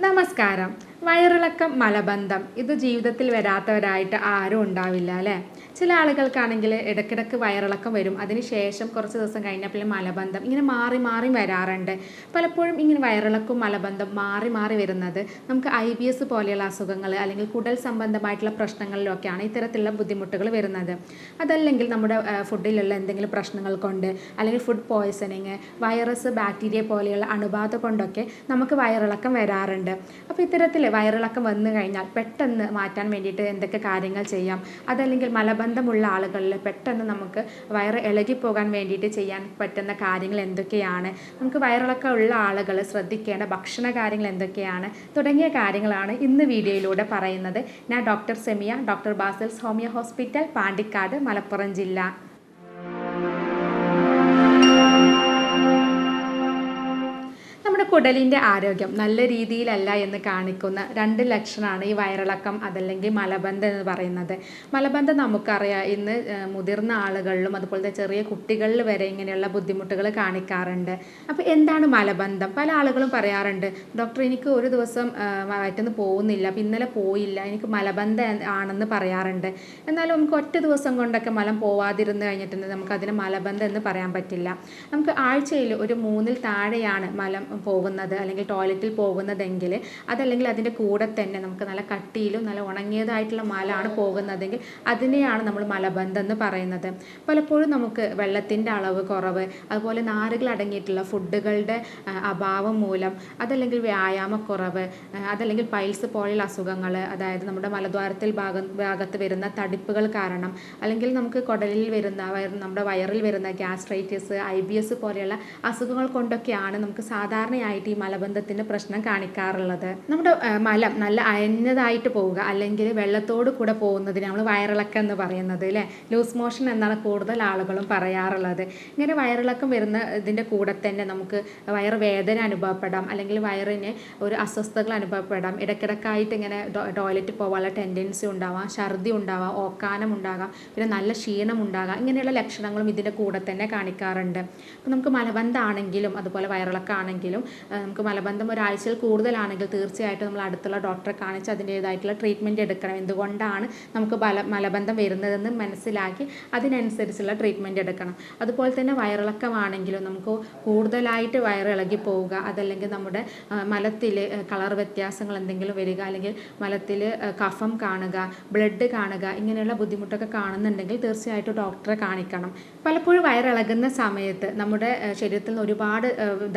നമസ്കാരം. വയറിളക്കം മലബന്ധം ഇത് ജീവിതത്തിൽ വരാത്തവരായിട്ട് ആരും ഉണ്ടാവില്ല അല്ലേ? ചില ആളുകൾക്കാണെങ്കിൽ ഇടയ്ക്കിടയ്ക്ക് വയറിളക്കം വരും. അതിനുശേഷം കുറച്ച് ദിവസം കഴിഞ്ഞപ്പോൾ മലബന്ധം ഇങ്ങനെ മാറി മാറി വരാറുണ്ട്. പലപ്പോഴും ഇങ്ങനെ വയറിളക്കും മലബന്ധം മാറി മാറി വരുന്നത് നമുക്ക് ഐ ബി എസ് പോലെയുള്ള അസുഖങ്ങൾ അല്ലെങ്കിൽ കുടൽ സംബന്ധമായിട്ടുള്ള പ്രശ്നങ്ങളിലൊക്കെയാണ് ഇത്തരത്തിലുള്ള ബുദ്ധിമുട്ടുകൾ വരുന്നത്. അതല്ലെങ്കിൽ നമ്മുടെ ഫുഡിലുള്ള എന്തെങ്കിലും പ്രശ്നങ്ങൾ കൊണ്ട് അല്ലെങ്കിൽ ഫുഡ് പോയ്സണിങ് വൈറസ് ബാക്ടീരിയ പോലെയുള്ള അണുബാധ കൊണ്ടൊക്കെ നമുക്ക് വയറിളക്കം വരാറുണ്ട്. അപ്പോൾ ഇത്തരത്തിൽ വയറിളക്കം വന്നു കഴിഞ്ഞാൽ പെട്ടെന്ന് മാറ്റാൻ വേണ്ടിയിട്ട് എന്തൊക്കെ കാര്യങ്ങൾ ചെയ്യാം? അതല്ലെങ്കിൽ മലബന്ധമുള്ള ആളുകളിൽ പെട്ടെന്ന് നമുക്ക് വയറ് ഇളകിപ്പോകാൻ വേണ്ടിയിട്ട് ചെയ്യാൻ പറ്റുന്ന കാര്യങ്ങൾ എന്തൊക്കെയാണ്? നമുക്ക് വയറിളക്കം ഉള്ള ആളുകൾ ശ്രദ്ധിക്കേണ്ട ഭക്ഷണ കാര്യങ്ങൾ എന്തൊക്കെയാണ്? തുടങ്ങിയ കാര്യങ്ങളാണ് ഇന്ന് വീഡിയോയിലൂടെ പറയുന്നത്. ഞാൻ doctor Semiya doctor Basil's homeo hospital Pandikkad Malappuram ജില്ല. കുടലിന്റെ ആരോഗ്യം നല്ല രീതിയിലല്ല എന്ന് കാണിക്കുന്ന രണ്ട് ലക്ഷണമാണ് ഈ വയറിളക്കം അതല്ലെങ്കിൽ മലബന്ധം എന്ന് പറയുന്നത്. മലബന്ധം നമുക്കറിയാം ഇന്ന് മുതിർന്ന ആളുകളിലും അതുപോലെ ചെറിയ കുട്ടികളിൽ വരെ ഇങ്ങനെയുള്ള ബുദ്ധിമുട്ടുകൾ കാണിക്കാറുണ്ട്. അപ്പോൾ എന്താണ് മലബന്ധം? പല ആളുകളും പറയാറുണ്ട് ഡോക്ടർ എനിക്ക് ഒരു ദിവസം വയറ്റിന്ന് പോകുന്നില്ല അപ്പം ഇന്നലെ പോയില്ല എനിക്ക് മലബന്ധം ആണെന്ന് പറയാറുണ്ട്. എന്നാലും നമുക്ക് ഒറ്റ ദിവസം കൊണ്ടൊക്കെ മലം പോവാതിരുന്ന് കഴിഞ്ഞിട്ടുണ്ടെങ്കിൽ നമുക്കതിന് മലബന്ധം എന്ന് പറയാൻ പറ്റില്ല. നമുക്ക് ആഴ്ചയിൽ ഒരു മൂന്നിൽ താഴെയാണ് മലം പോകുന്നത് അല്ലെങ്കിൽ ടോയ്ലറ്റിൽ പോകുന്നതെങ്കിൽ അതല്ലെങ്കിൽ അതിന്റെ കൂടെ തന്നെ നമുക്ക് നല്ല കട്ടിയിലും നല്ല ഉണങ്ങിയതായിട്ടുള്ള മലമാണ് പോകുന്നതെങ്കിൽ അതിനെയാണ് നമ്മൾ മലബന്ധം എന്ന് പറയുന്നത്. പലപ്പോഴും നമുക്ക് വെള്ളത്തിന്റെ അളവ് കുറവ് അതുപോലെ നാരുകൾ അടങ്ങിയിട്ടുള്ള ഫുഡുകളുടെ അഭാവം മൂലം അതല്ലെങ്കിൽ വ്യായാമക്കുറവ് അതല്ലെങ്കിൽ പൈൽസ് പോലെയുള്ള അസുഖങ്ങൾ അതായത് നമ്മുടെ മലദ്വാരത്തിൽ ഭാഗം ഭാഗത്ത് വരുന്ന തടിപ്പുകൾ കാരണം അല്ലെങ്കിൽ നമുക്ക് കുടലിൽ വരുന്ന നമ്മുടെ വയറിൽ വരുന്ന ഗ്യാസ്ട്രൈറ്റിസ് ഐ ബി എസ് പോലെയുള്ള അസുഖങ്ങൾ കൊണ്ടൊക്കെയാണ് നമുക്ക് സാധാരണയായിട്ട് ഈ മലബന്ധത്തിന്റെ പ്രശ്നം കാണിക്കാറുള്ളത്. നമ്മുടെ മലം നല്ല അയഞ്ഞതായിട്ട് പോവുക അല്ലെങ്കിൽ വെള്ളത്തോട് കൂടെ പോകുന്നതിന് നമ്മൾ വയറിളക്കം എന്ന് പറയുന്നത് അല്ലേ ലൂസ് മോഷൻ എന്നാണ് കൂടുതൽ ആളുകളും പറയാറുള്ളത്. ഇങ്ങനെ വയറിളക്കം വരുന്ന ഇതിന്റെ കൂടെ തന്നെ നമുക്ക് വയറുവേദന അനുഭവപ്പെടാം അല്ലെങ്കിൽ വയറിന് ഒരു അസ്വസ്ഥതകൾ അനുഭവപ്പെടാം. ഇടയ്ക്കിടക്കായിട്ട് ഇങ്ങനെ ടോയ്ലറ്റ് പോകാനുള്ള ടെൻഡൻസി ഉണ്ടാവാം ഛർദി ഉണ്ടാവാം ഓക്കാനം ഉണ്ടാകാം പിന്നെ നല്ല ക്ഷീണം ഉണ്ടാകാം. ഇങ്ങനെയുള്ള ലക്ഷണങ്ങളും ഇതിന്റെ കൂടെ തന്നെ കാണിക്കാറുണ്ട്. അപ്പോൾ നമുക്ക് മലബന്ധാണെങ്കിലും അതുപോലെ വയറിളക്കമാണെങ്കിലും ആ, നമുക്ക് മലബന്ധം ഒരാഴ്ചയിൽ കൂടുതലാണെങ്കിൽ തീർച്ചയായിട്ടും നമ്മൾ അടുത്തുള്ള ഡോക്ടറെ കാണിച്ച് അതിന്റേതായിട്ടുള്ള ട്രീറ്റ്മെന്റ് എടുക്കണം. എന്തുകൊണ്ടാണ് നമുക്ക് ബല മലബന്ധം വരുന്നതെന്ന് മനസ്സിലാക്കി അതിനനുസരിച്ചുള്ള ട്രീറ്റ്മെന്റ് എടുക്കണം. അതുപോലെ തന്നെ വയറിളക്കമാണെങ്കിലും നമുക്ക് കൂടുതലായിട്ട് വയറിളകി പോവുക അതല്ലെങ്കിൽ നമ്മുടെ മലത്തിൽ കളർ വ്യത്യാസങ്ങൾ എന്തെങ്കിലും വരിക അല്ലെങ്കിൽ മലത്തിൽ കഫം കാണുക ബ്ലഡ് കാണുക ഇങ്ങനെയുള്ള ബുദ്ധിമുട്ടൊക്കെ കാണുന്നുണ്ടെങ്കിൽ തീർച്ചയായിട്ടും ഡോക്ടറെ കാണിക്കണം. പലപ്പോഴും വയറിളകുന്ന സമയത്ത് നമ്മുടെ ശരീരത്തിൽ നിന്ന് ഒരുപാട്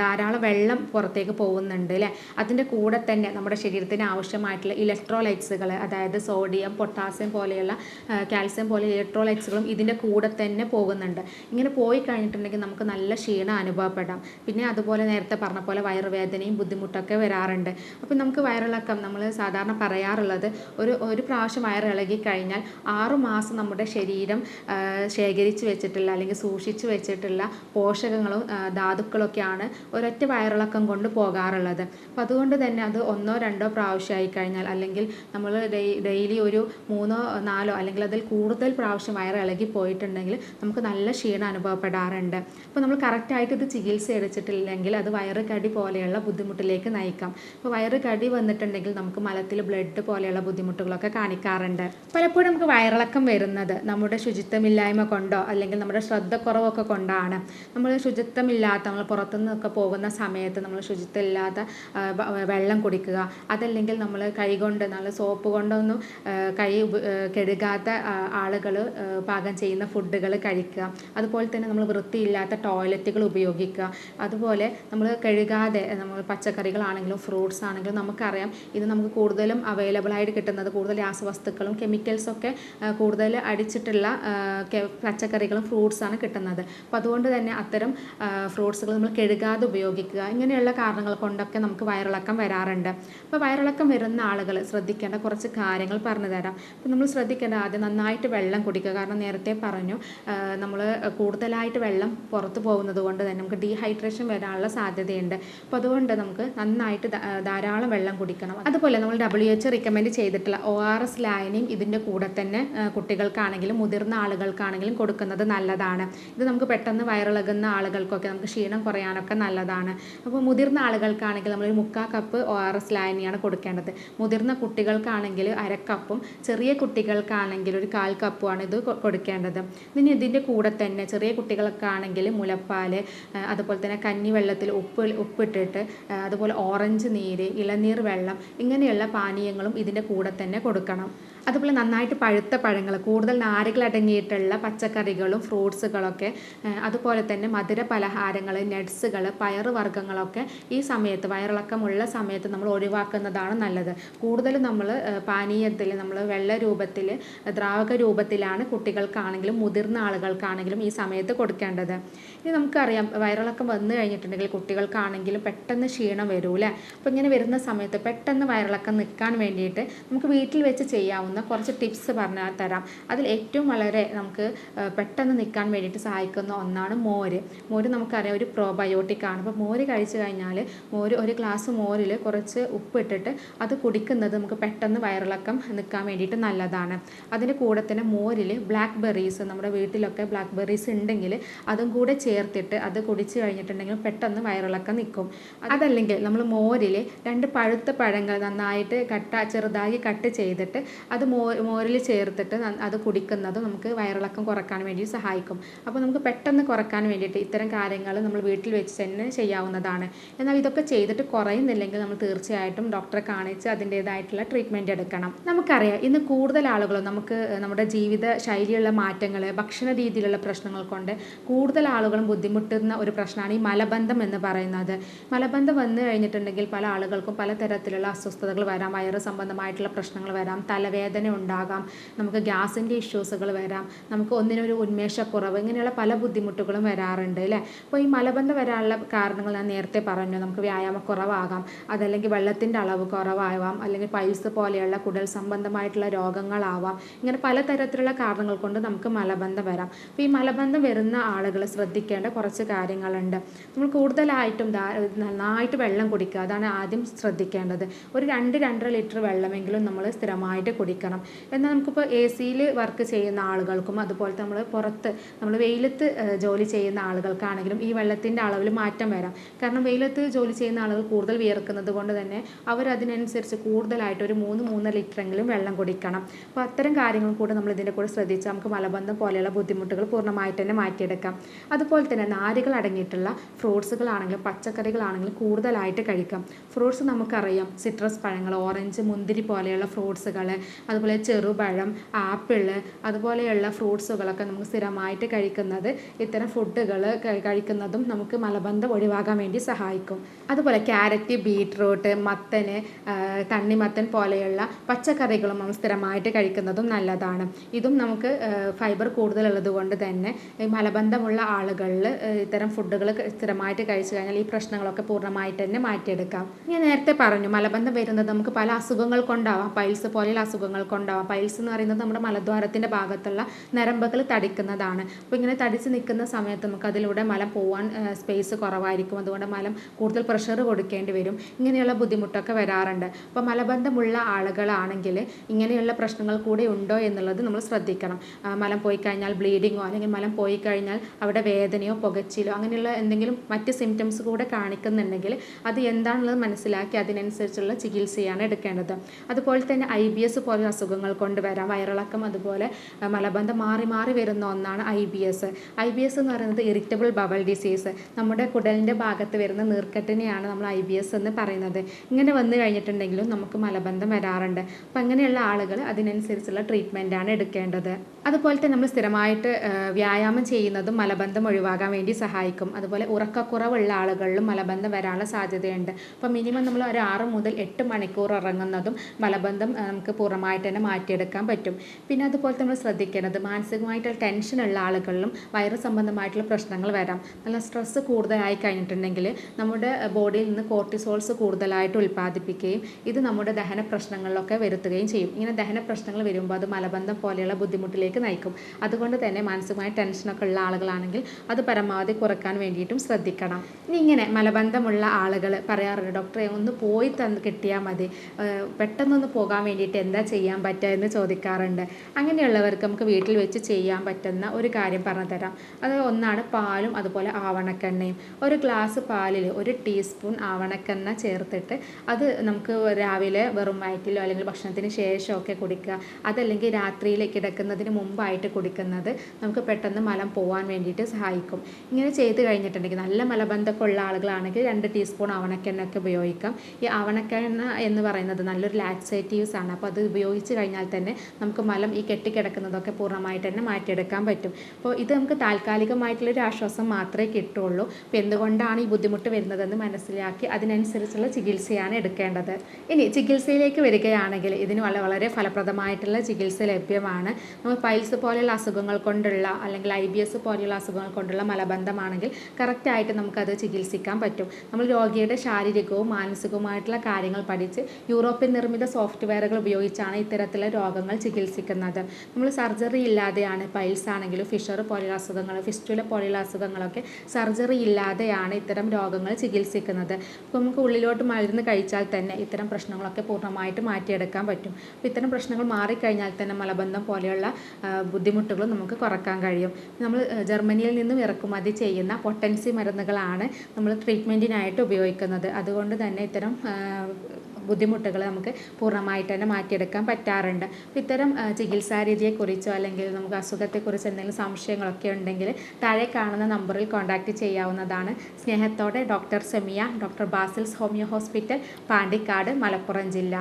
ധാരാളം വെള്ളം പുറത്തേക്ക് പോകുന്നുണ്ട് അല്ലേ അതിന്റെ കൂടെ തന്നെ നമ്മുടെ ശരീരത്തിന് ആവശ്യമായിട്ടുള്ള ഇലക്ട്രോലൈറ്റ്സുകൾ അതായത് സോഡിയം പൊട്ടാസ്യം പോലെയുള്ള കാൽസ്യം പോലെ ഇലക്ട്രോലൈറ്റ്സുകളും ഇതിന്റെ കൂടെ തന്നെ പോകുന്നുണ്ട്. ഇങ്ങനെ പോയി കഴിഞ്ഞിട്ടുണ്ടെങ്കിൽ നമുക്ക് നല്ല ക്ഷീണം അനുഭവപ്പെടാം. പിന്നെ അതുപോലെ നേരത്തെ പറഞ്ഞ പോലെ വയറുവേദനയും ബുദ്ധിമുട്ടൊക്കെ വരാറുണ്ട്. അപ്പോൾ നമുക്ക് വയറിളക്കം നമ്മൾ സാധാരണ പറയാറുള്ളത് ഒരു ഒരു പ്രാവശ്യം വയറിളകി കഴിഞ്ഞാൽ ആറുമാസം നമ്മുടെ ശരീരം ശേഖരിച്ച് വെച്ചിട്ടുള്ള അല്ലെങ്കിൽ സൂക്ഷിച്ച് വെച്ചിട്ടുള്ള പോഷകങ്ങളും ധാതുക്കളൊക്കെയാണ് ഒരൊറ്റ വയറിളക്കം കൊണ്ട് പോകാറുള്ളത്. അപ്പോൾ അതുകൊണ്ട് തന്നെ അത് ഒന്നോ രണ്ടോ പ്രാവശ്യമായി കഴിഞ്ഞാൽ അല്ലെങ്കിൽ നമ്മൾ ഡെയിലി ഒരു മൂന്നോ നാലോ അല്ലെങ്കിൽ അതിൽ കൂടുതൽ പ്രാവശ്യം വയറിളകി പോയിട്ടുണ്ടെങ്കിൽ നമുക്ക് നല്ല ക്ഷീണം അനുഭവപ്പെടാറുണ്ട്. അപ്പോൾ നമ്മൾ കറക്റ്റായിട്ട് ഇത് ചികിത്സ എടുത്തിട്ടില്ലെങ്കിൽ അത് വയറ് കടി പോലെയുള്ള ബുദ്ധിമുട്ടിലേക്ക് നയിക്കാം. അപ്പോൾ വയറ് കടി വന്നിട്ടുണ്ടെങ്കിൽ നമുക്ക് മലത്തിൽ ബ്ലഡ് പോലെയുള്ള ബുദ്ധിമുട്ടുകളൊക്കെ കാണിക്കാറുണ്ട്. പലപ്പോഴും നമുക്ക് വയറിളക്കം വരുന്നത് നമ്മുടെ ശുചിത്വമില്ലായ്മ കൊണ്ടോ അല്ലെങ്കിൽ നമ്മുടെ ശ്രദ്ധക്കുറവൊക്കെ കൊണ്ടാണ്. നമ്മൾ ശുചിത്വമില്ലാത്ത നമ്മൾ പുറത്തുനിന്നൊക്കെ പോകുന്ന സമയത്ത് നമ്മൾ ശുചിത്വമില്ലാത്ത വെള്ളം കുടിക്കുക അതല്ലെങ്കിൽ നമ്മൾ കൈകൊണ്ട് നല്ല സോപ്പ് കൊണ്ടൊന്നും കൈ കെടുകാത്ത ആളുകൾ പാകം ചെയ്യുന്ന ഫുഡുകൾ കഴിക്കുക. അതുപോലെ തന്നെ നമ്മൾ വൃത്തിയില്ലാത്ത ടോയ്ലറ്റുകൾ ഉപയോഗിക്കുക. അതുപോലെ നമ്മൾ കഴുകാതെ നമ്മൾ പച്ചക്കറികളാണെങ്കിലും ഫ്രൂട്ട്സ് ആണെങ്കിലും നമുക്കറിയാം ഇത് നമുക്ക് കൂടുതലും അവൈലബിൾ ആയിട്ട് കിട്ടുന്നത് കൂടുതൽ രാസവസ്തുക്കളും കെമിക്കൽസൊക്കെ കൂടുതൽ അടിച്ചിട്ടുള്ള പച്ചക്കറികളും ഫ്രൂട്ട്സാണ് കിട്ടുന്നത്. അപ്പോൾ അതുകൊണ്ട് തന്നെ അത്തരം ഫ്രൂട്ട്സുകൾ നമ്മൾ കഴുകാതെ ഉപയോഗിക്കുക. ഇങ്ങനെയുള്ള കാരണങ്ങൾ കൊണ്ടൊക്കെ നമുക്ക് വയറിളക്കം വരാറുണ്ട്. അപ്പോൾ വയറിളക്കം വരുന്ന ആളുകൾ ശ്രദ്ധിക്കേണ്ട കുറച്ച് കാര്യങ്ങൾ പറഞ്ഞു തരാം. അപ്പോൾ നമ്മൾ ശ്രദ്ധിക്കേണ്ട ആദ്യം നന്നായിട്ട് വെള്ളം കുടിക്കുക. കാരണം നേരത്തെ പറഞ്ഞു നമ്മൾ കൂടുതലായിട്ട് വെള്ളം പുറത്ത് പോകുന്നത് കൊണ്ട് തന്നെ നമുക്ക് ഡീഹൈഡ്രേഷൻ വരാനുള്ള സാധ്യതയുണ്ട്. അപ്പോൾ അതുകൊണ്ട് നമുക്ക് നന്നായിട്ട് ധാരാളം വെള്ളം കുടിക്കണം. അതുപോലെ നമ്മൾ ഡബ്ല്യു എച്ച് റിക്കമെൻഡ് ചെയ്തിട്ടുള്ള ഒ ആർ എസ് ലായനിയും ഇതിന്റെ കൂടെ തന്നെ കുട്ടികൾക്കാണെങ്കിലും മുതിർന്ന ആളുകൾക്കാണെങ്കിലും കൊടുക്കുന്നത് നല്ലതാണ്. ഇത് നമുക്ക് പെട്ടെന്ന് വയറിളകുന്ന ആളുകൾക്കൊക്കെ നമുക്ക് ക്ഷീണം കുറയാനൊക്കെ നല്ലതാണ്. അപ്പോൾ മുതിർന്ന ആളുകൾക്കാണെങ്കിൽ നമ്മൾ ഒരു മുക്കാൽ കപ്പ് ഒ ആർ എസ് ലായനിയാണ് കൊടുക്കേണ്ടത്. മുതിർന്ന കുട്ടികൾക്കാണെങ്കിൽ അരക്കപ്പും കപ്പും ചെറിയ കുട്ടികൾക്കാണെങ്കിൽ ഒരു കാൽ കപ്പുമാണ് ഇത് കൊടുക്കേണ്ടത്. ഇനി ഇതിന്റെ കൂടെ തന്നെ ചെറിയ കുട്ടികൾക്കാണെങ്കിൽ മുലപ്പാൽ അതുപോലെ തന്നെ കഞ്ഞി വെള്ളത്തിൽ ഉപ്പ് ഉപ്പിട്ടിട്ട് അതുപോലെ ഓറഞ്ച് നീര് ഇളനീർ വെള്ളം ഇങ്ങനെയുള്ള പാനീയങ്ങളും ഇതിന്റെ കൂടെ തന്നെ കൊടുക്കണം. അതുപോലെ നന്നായിട്ട് പഴുത്ത പഴങ്ങൾ കൂടുതൽ നാരുകൾ അടങ്ങിയിട്ടുള്ള പച്ചക്കറികളും ഫ്രൂട്ട്സുകളൊക്കെ അതുപോലെ തന്നെ മധുര പലഹാരങ്ങൾ നട്ട്സുകൾ പയറുവർഗങ്ങളൊക്കെ ഈ സമയത്ത് വയറിളക്കമുള്ള സമയത്ത് നമ്മൾ ഒഴിവാക്കുന്നതാണ് നല്ലത്. കൂടുതലും നമ്മൾ പാനീയത്തിൽ നമ്മൾ വെള്ള രൂപത്തിൽ ദ്രാവക രൂപത്തിലാണ് കുട്ടികൾക്കാണെങ്കിലും മുതിർന്ന ആളുകൾക്കാണെങ്കിലും ഈ സമയത്ത് കൊടുക്കേണ്ടത്. ഇനി നമുക്കറിയാം വയറിളക്കം വന്നു കഴിഞ്ഞിട്ടുണ്ടെങ്കിൽ കുട്ടികൾക്കാണെങ്കിലും പെട്ടെന്ന് ക്ഷീണം വരൂലേ അപ്പോൾ ഇങ്ങനെ വരുന്ന സമയത്ത് പെട്ടെന്ന് വയറിളക്കം നിൽക്കാൻ വേണ്ടിയിട്ട് നമുക്ക് വീട്ടിൽ വെച്ച് ചെയ്യാവുന്ന കുറച്ച് ടിപ്സ് പറഞ്ഞു തരാം. അതിൽ ഏറ്റവും വളരെ നമുക്ക് പെട്ടെന്ന് നിൽക്കാൻ വേണ്ടിയിട്ട് സഹായിക്കുന്ന ഒന്നാണ് മോര്. മോര് നമുക്കറിയാം ഒരു പ്രോബയോട്ടിക് ആണ്. അപ്പോൾ മോര് കഴിച്ചു കഴിഞ്ഞാൽ മോര് ഒരു ഗ്ലാസ് മോരിൽ കുറച്ച് ഉപ്പിട്ടിട്ട് അത് കുടിക്കുന്നത് നമുക്ക് പെട്ടെന്ന് വയറിളക്കം നിൽക്കാൻ വേണ്ടിയിട്ട് നല്ലതാണ്. അതിന്റെ കൂടെ തന്നെ മോരിൽ ബ്ലാക്ക് ബെറീസ് നമ്മുടെ വീട്ടിലൊക്കെ ബ്ലാക്ക് ബെറീസ് ഉണ്ടെങ്കിൽ അതും കൂടെ ചേർത്തിട്ട് അത് കുടിച്ച് കഴിഞ്ഞിട്ടുണ്ടെങ്കിൽ പെട്ടെന്ന് വയറിളക്കം നിൽക്കും അതല്ലെങ്കിൽ നമ്മൾ മോരിൽ രണ്ട് പഴുത്ത പഴങ്ങൾ നന്നായിട്ട് കട്ട ചെറുതായി കട്ട് ചെയ്തിട്ട് അത് മോ മോരിൽ ചേർത്തിട്ട് അത് കുടിക്കുന്നത് നമുക്ക് വയറിളക്കം കുറയ്ക്കാൻ വേണ്ടി സഹായിക്കും. അപ്പോൾ നമുക്ക് പെട്ടെന്ന് കുറയ്ക്കാൻ വേണ്ടിയിട്ട് ഇത്തരം കാര്യങ്ങൾ നമ്മൾ വീട്ടിൽ വെച്ച് തന്നെ ചെയ്യാവുന്നതാണ്. എന്നാൽ ഇതൊക്കെ ചെയ്തിട്ട് കുറയുന്നില്ലെങ്കിൽ നമ്മൾ തീർച്ചയായിട്ടും ഡോക്ടറെ കാണിച്ച് അതിന്റേതായിട്ടുള്ള ട്രീറ്റ്മെന്റ് എടുക്കണം. നമുക്കറിയാം ഇന്ന് കൂടുതൽ ആളുകളും നമുക്ക് നമ്മുടെ ജീവിത ശൈലിയുള്ള മാറ്റങ്ങൾ ഭക്ഷണ രീതിയിലുള്ള പ്രശ്നങ്ങൾ കൊണ്ട് കൂടുതൽ ആളുകളും ബുദ്ധിമുട്ടുന്ന ഒരു പ്രശ്നമാണ് ഈ മലബന്ധം എന്ന് പറയുന്നത്. മലബന്ധം വന്നു കഴിഞ്ഞിട്ടുണ്ടെങ്കിൽ പല ആളുകൾക്കും പലതരത്തിലുള്ള അസ്വസ്ഥതകൾ വരാം വയറ് സംബന്ധമായിട്ടുള്ള പ്രശ്നങ്ങൾ വരാം തലവേദന ഉണ്ടാകാം നമുക്ക് ഗ്യാസിന്റെ ഇഷ്യൂസുകൾ വരാം നമുക്ക് ഒന്നിനൊരു ഉന്മേഷക്കുറവ് ഇങ്ങനെയുള്ള പല ബുദ്ധിമുട്ടുകളും വരാറുണ്ട് അല്ലേ? അപ്പോൾ ഈ മലബന്ധം വരാനുള്ള കാരണങ്ങൾ ഞാൻ നേരത്തെ പറഞ്ഞു നമുക്ക് വ്യായാമക്കുറവാകാം അതല്ലെങ്കിൽ വെള്ളത്തിന്റെ അളവ് കുറവാവാം അല്ലെങ്കിൽ പൈൽസ് പോലെയുള്ള കുടൽ സംബന്ധമായിട്ടുള്ള രോഗങ്ങളാവാം ഇങ്ങനെ പലതരത്തിലുള്ള കാരണങ്ങൾ കൊണ്ട് നമുക്ക് മലബന്ധം വരാം. അപ്പോൾ ഈ മലബന്ധം വരുന്ന ആളുകൾ ശ്രദ്ധിക്കേണ്ട കുറച്ച് കാര്യങ്ങളുണ്ട്. നമ്മൾ കൂടുതലായിട്ടും നന്നായിട്ട് വെള്ളം കുടിക്കുക അതാണ് ആദ്യം ശ്രദ്ധിക്കേണ്ടത്. ഒരു രണ്ട് രണ്ടര ലിറ്റർ വെള്ളമെങ്കിലും നമ്മൾ സ്ഥിരമായിട്ട് കുടിക്കണം എന്നാൽ നമുക്കിപ്പോൾ എ സിയിൽ വർക്ക് ചെയ്യുന്ന ആളുകൾക്കും അതുപോലെ നമ്മൾ പുറത്ത് നമ്മൾ വെയിലത്ത് ജോലി ചെയ്യുന്ന ആളുകൾക്കാണെങ്കിലും ഈ വെള്ളത്തിന്റെ അളവിൽ മാറ്റം വരാം. കാരണം വെയിലത്ത് ജോലി ചെയ്യുന്ന ആളുകൾ കൂടുതൽ വിയർക്കുന്നത് കൊണ്ട് തന്നെ അവരതിനനുസരിച്ച് കൂടുതലായിട്ട് ഒരു മൂന്ന് മൂന്നര ലിറ്ററെങ്കിലും വെള്ളം കുടിക്കണം. അപ്പോൾ അത്തരം കാര്യങ്ങളും കൂടെ നമ്മൾ ഇതിന്റെ കൂടെ ശ്രദ്ധിച്ചാൽ നമുക്ക് മലബന്ധം പോലെയുള്ള ബുദ്ധിമുട്ടുകൾ പൂർണമായിട്ട് തന്നെ മാറ്റിയെടുക്കാം. അതുപോലെ തന്നെ നാരുകൾ അടങ്ങിയിട്ടുള്ള ഫ്രൂട്ട്സുകളാണെങ്കിലും പച്ചക്കറികളാണെങ്കിലും കൂടുതലായിട്ട് കഴിക്കാം. ഫ്രൂട്ട്സ് നമുക്കറിയാം. സിട്രസ് പഴങ്ങൾ ഓറഞ്ച് മുന്തിരി പോലെയുള്ള ഫ്രൂട്ട്സുകൾ അതുപോലെ ചെറുപഴം ആപ്പിൾ അതുപോലെയുള്ള ഫ്രൂട്ട്സുകളൊക്കെ നമുക്ക് സ്ഥിരമായിട്ട് കഴിക്കുന്നത് ഇത്തരം ഫുഡുകൾ കഴിക്കുന്നതും നമുക്ക് മലബന്ധം ഒഴിവാക്കാൻ വേണ്ടി സഹായിക്കും. അതുപോലെ ക്യാരറ്റ് ബീട്രൂട്ട് മത്തന് തണ്ണിമത്തൻ പോലെയുള്ള പച്ചക്കറികളും നമ്മൾ സ്ഥിരമായിട്ട് കഴിക്കുന്നതും നല്ലതാണ്. ഇതും നമുക്ക് ഫൈബർ കൂടുതലുള്ളത് കൊണ്ട് തന്നെ മലബന്ധമുള്ള ആളുകളിൽ ഇത്തരം ഫുഡുകൾ സ്ഥിരമായിട്ട് കഴിച്ചു കഴിഞ്ഞാൽ ഈ പ്രശ്നങ്ങളൊക്കെ പൂർണമായിട്ട് തന്നെ മാറ്റിയെടുക്കാം. ഞാൻ നേരത്തെ പറഞ്ഞു മലബന്ധം വരുന്നത് നമുക്ക് പല അസുഖങ്ങൾ കൊണ്ടാവാം. പൈൽസ് പോലെയുള്ള അസുഖങ്ങൾ കൊണ്ടാവാം. പൈൽസ് എന്ന് പറയുന്നത് നമ്മുടെ മലദ്വാരത്തിന്റെ ഭാഗത്തുള്ള നരമ്പുകൾ തടിക്കുന്നതാണ്. അപ്പോൾ ഇങ്ങനെ തടിച്ച് നിൽക്കുന്ന സമയത്ത് നമുക്ക് അതിലൂടെ മലം പോവാൻ സ്പേസ് കുറവായിരിക്കും. അതുകൊണ്ട് മലം കൂടുതൽ പ്രഷർ കൊടുക്കേണ്ടി വരും. ഇങ്ങനെയുള്ള ബുദ്ധിമുട്ടൊക്കെ വരാറുണ്ട്. അപ്പോൾ മലബന്ധമുള്ള ആളുകളാണെങ്കിൽ ഇങ്ങനെയുള്ള പ്രശ്നങ്ങൾ കൂടെ ഉണ്ടോ എന്നുള്ളത് നമ്മൾ ശ്രദ്ധിക്കണം. മലം പോയി കഴിഞ്ഞാൽ ബ്ലീഡിങ്ങോ അല്ലെങ്കിൽ മലം പോയി കഴിഞ്ഞാൽ അവിടെ വേദനയോ പുകച്ചിലോ അങ്ങനെയുള്ള എന്തെങ്കിലും മറ്റ് സിംറ്റംസ് കൂടെ കാണിക്കുന്നുണ്ടെങ്കിൽ അത് എന്താണെന്നുള്ളത് മനസ്സിലാക്കി അതിനനുസരിച്ചുള്ള ചികിത്സയാണ് എടുക്കേണ്ടത്. അതുപോലെ തന്നെ ഐ ബി എസ് പോലെ അസുഖങ്ങൾ കൊണ്ട് വരാം വയറിളക്കം അതുപോലെ മലബന്ധം മാറി മാറി വരുന്ന ഒന്നാണ് I B S. I B S എന്ന് പറയുന്നത് ഇറിറ്റബിൾ ബവൽ ഡിസീസ്. നമ്മുടെ കുടലിന്റെ ഭാഗത്ത് വരുന്ന നീർക്കെട്ടിനെയാണ് നമ്മൾ ഐ ബി എസ് എന്ന് പറയുന്നത്. ഇങ്ങനെ വന്നു കഴിഞ്ഞിട്ടുണ്ടെങ്കിലും നമുക്ക് മലബന്ധം വരാറുണ്ട്. അപ്പം അങ്ങനെയുള്ള ആളുകൾ അതിനനുസരിച്ചുള്ള ട്രീറ്റ്മെന്റാണ് എടുക്കേണ്ടത്. അതുപോലെ തന്നെ നമ്മൾ സ്ഥിരമായിട്ട് വ്യായാമം ചെയ്യുന്നതും മലബന്ധം ഒഴിവാക്കാൻ വേണ്ടി സഹായിക്കും. അതുപോലെ ഉറക്കക്കുറവുള്ള ആളുകളിലും മലബന്ധം വരാനുള്ള സാധ്യതയുണ്ട്. അപ്പോൾ മിനിമം നമ്മൾ ഒരു ആറ് മുതൽ എട്ട് മണിക്കൂർ ഇറങ്ങുന്നതും മലബന്ധം നമുക്ക് നമുക്ക് പൂർണമായിട്ട് തന്നെ മാറ്റിയെടുക്കാൻ പറ്റും. പിന്നെ അതുപോലെ നമ്മൾ ശ്രദ്ധിക്കേണ്ടത് മാനസികമായിട്ടുള്ള ഉള്ള ആളുകളിലും വയറ് സംബന്ധമായിട്ടുള്ള പ്രശ്നങ്ങൾ വരാം. നല്ല സ്ട്രെസ്സ് കൂടുതലായി കഴിഞ്ഞിട്ടുണ്ടെങ്കിൽ നമ്മുടെ ബോഡിയിൽ നിന്ന് കോർട്ടിസോൾസ് കൂടുതലായിട്ട് ഉൽപ്പാദിപ്പിക്കുകയും ഇത് നമ്മുടെ ദഹന പ്രശ്നങ്ങളിലൊക്കെ വരുത്തുകയും ചെയ്യും. ഇങ്ങനെ ദഹന പ്രശ്നങ്ങൾ വരുമ്പോൾ അത് മലബന്ധം പോലെയുള്ള ബുദ്ധിമുട്ടിലേക്ക് നയിക്കും. അതുകൊണ്ട് തന്നെ മാനസികമായ ടെൻഷനൊക്കെ ഉള്ള ആളുകളാണെങ്കിൽ അത് പരമാവധി കുറയ്ക്കാൻ വേണ്ടിയിട്ടും ശ്രദ്ധിക്കണം. ഇനി ഇങ്ങനെ മലബന്ധമുള്ള ആളുകൾ പറയാറുണ്ട് ഡോക്ടറെ ഒന്ന് പോയി തന്ന് കിട്ടിയാൽ മതി. പെട്ടെന്നൊന്ന് പോകാൻ വേണ്ടിയിട്ട് എന്താ ചെയ്യുക ചെയ്യാൻ പറ്റുക എന്ന് ചോദിക്കാറുണ്ട്. അങ്ങനെയുള്ളവർക്ക് നമുക്ക് വീട്ടിൽ വെച്ച് ചെയ്യാൻ പറ്റുന്ന ഒരു കാര്യം പറഞ്ഞു തരാം അത് ഒന്നാണ് പാലും അതുപോലെ ആവണക്കെണ്ണയും. ഒരു ഗ്ലാസ് പാലിൽ ഒരു ടീസ്പൂൺ ആവണക്കെണ്ണ ചേർത്തിട്ട് അത് നമുക്ക് രാവിലെ വെറും വയറ്റിലോ അല്ലെങ്കിൽ ഭക്ഷണത്തിന് ശേഷമൊക്കെ കുടിക്കുക. അതല്ലെങ്കിൽ രാത്രിയിൽ കിടക്കുന്നതിന് മുമ്പായിട്ട് കുടിക്കുന്നത് നമുക്ക് പെട്ടെന്ന് മലം പോകാൻ വേണ്ടിയിട്ട് സഹായിക്കും. ഇങ്ങനെ ചെയ്ത് കഴിഞ്ഞിട്ടുണ്ടെങ്കിൽ നല്ല മലബന്ധമൊക്കെ ഉള്ള ആളുകളാണെങ്കിൽ രണ്ട് ടീസ്പൂൺ ആവണക്കെണ്ണ ഒക്കെ ഉപയോഗിക്കാം. ഈ ആവണക്കെണ്ണ എന്ന് പറയുന്നത് നല്ലൊരു ലാക്സേറ്റീവ്സ് ആണ്. അപ്പോൾ അത് ഉപയോഗിച്ച് കഴിഞ്ഞാൽ തന്നെ നമുക്ക് മലം ഈ കെട്ടിക്കിടക്കുന്നതൊക്കെ പൂർണമായിട്ട് തന്നെ മാറ്റിയെടുക്കാൻ പറ്റും. അപ്പോൾ ഇത് നമുക്ക് താൽക്കാലികമായിട്ടുള്ളൊരു ആശ്വാസം മാത്രമേ കിട്ടുള്ളൂ. അപ്പോൾ എന്തുകൊണ്ടാണ് ഈ ബുദ്ധിമുട്ട് വരുന്നതെന്ന് മനസ്സിലാക്കി അതിനനുസരിച്ചുള്ള ചികിത്സയാണ് എടുക്കേണ്ടത്. ഇനി ചികിത്സയിലേക്ക് വരികയാണെങ്കിൽ ഇതിന് വളരെ വളരെ ഫലപ്രദമായിട്ടുള്ള ചികിത്സ ലഭ്യമാണ്. നമ്മൾ പൈൽസ് പോലെയുള്ള അസുഖങ്ങൾ കൊണ്ടുള്ള അല്ലെങ്കിൽ ഐ ബി എസ് പോലെയുള്ള അസുഖങ്ങൾ കൊണ്ടുള്ള മലബന്ധമാണെങ്കിൽ കറക്റ്റായിട്ട് നമുക്കത് ചികിത്സിക്കാൻ പറ്റും. നമ്മൾ രോഗിയുടെ ശാരീരികവും മാനസികവുമായിട്ടുള്ള കാര്യങ്ങൾ പഠിച്ച് യൂറോപ്യൻ നിർമ്മിത സോഫ്റ്റ്വെയറുകൾ ഉപയോഗിച്ചാണ് ഇത്തരത്തിലുള്ള രോഗങ്ങൾ ചികിത്സിക്കുന്നത്. നമ്മൾ സർജറി ഇല്ലാതെയാണ് പൈൽസ് ആണെങ്കിലും ഫിഷർ പോലെയുള്ള അസുഖങ്ങൾ ഫിസ്റ്റുല പോലെയുള്ള അസുഖങ്ങളൊക്കെ സർജറി ഇല്ലാതെയാണ് ഇത്തരം രോഗങ്ങൾ ചികിത്സിക്കുന്നത്. അപ്പോൾ നമുക്ക് ഉള്ളിലോട്ട് മരുന്ന് കഴിച്ചാൽ തന്നെ ഇത്തരം പ്രശ്നങ്ങളൊക്കെ പൂർണമായിട്ട് മാറ്റിയെടുക്കാൻ പറ്റും. അപ്പോൾ ഇത്തരം പ്രശ്നങ്ങൾ മാറിക്കഴിഞ്ഞാൽ തന്നെ മലബന്ധം പോലെയുള്ള ബുദ്ധിമുട്ടുകൾ നമുക്ക് കുറയ്ക്കാൻ കഴിയും. നമ്മൾ ജർമ്മനിയിൽ നിന്നും ഇറക്കുമതി ചെയ്യുന്ന പൊട്ടൻസി മരുന്നുകളാണ് നമ്മൾ ട്രീറ്റ്മെന്റിനായിട്ട് ഉപയോഗിക്കുന്നത്. അതുകൊണ്ട് തന്നെ ഇത്തരം ബുദ്ധിമുട്ടുകൾ നമുക്ക് പൂർണമായിട്ട് തന്നെ മാറ്റിയെടുക്കാൻ പറ്റാറുണ്ട്. അപ്പോൾ ഇത്തരം ചികിത്സാ രീതിയെക്കുറിച്ചോ അല്ലെങ്കിൽ നമുക്ക് അസുഖത്തെക്കുറിച്ച് എന്തെങ്കിലും സംശയങ്ങളൊക്കെ ഉണ്ടെങ്കിൽ താഴെ കാണുന്ന നമ്പറിൽ കോൺടാക്റ്റ് ചെയ്യാവുന്നതാണ്. സ്നേഹത്തോടെ doctor Semiya doctor Basil's homeo hospital Pandikkad Malappuram ജില്ല.